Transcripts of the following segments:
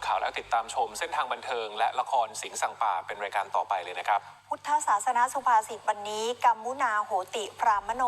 จบข่าวแล้วติดตามชมเส้นทางบันเทิง และละครสิงห์สังป่าเป็นรายการต่อไปเลยนะครับ พุทธศาสนาสุภาษิตวันนี้กัมมุนาโหติพรามโน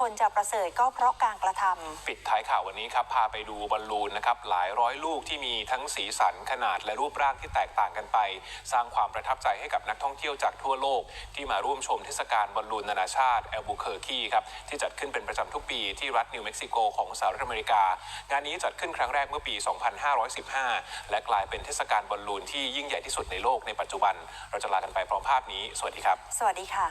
คนจะประเสริฐก็เพราะการกระทำปิดท้ายข่าววันนี้ครับพาไปดูบอลลูนนะครับหลายร้อยลูกที่มีทั้งสีสันขนาดและรูปร่างที่แตกต่างกันไป สร้างความประทับใจให้กับนักท่องเที่ยวจากทั่วโลก ที่มาร่วมชมเทศกาลบอลลูนนานาชาติแอลบูเคอร์คีครับที่จัดขึ้นเป็นประจำทุกปีที่รัฐนิวเม็กซิโกของสหรัฐอเมริกางานนี้จัดขึ้นครั้งแรกเมื่อปี 2515และกลายเป็นเทศกาลบอลลูนที่ยิ่งใหญ่ที่สุดในโลกในปัจจุบัน เราจะลากันไปพร้อมภาพนี้ สวัสดีครับ สวัสดีค่ะ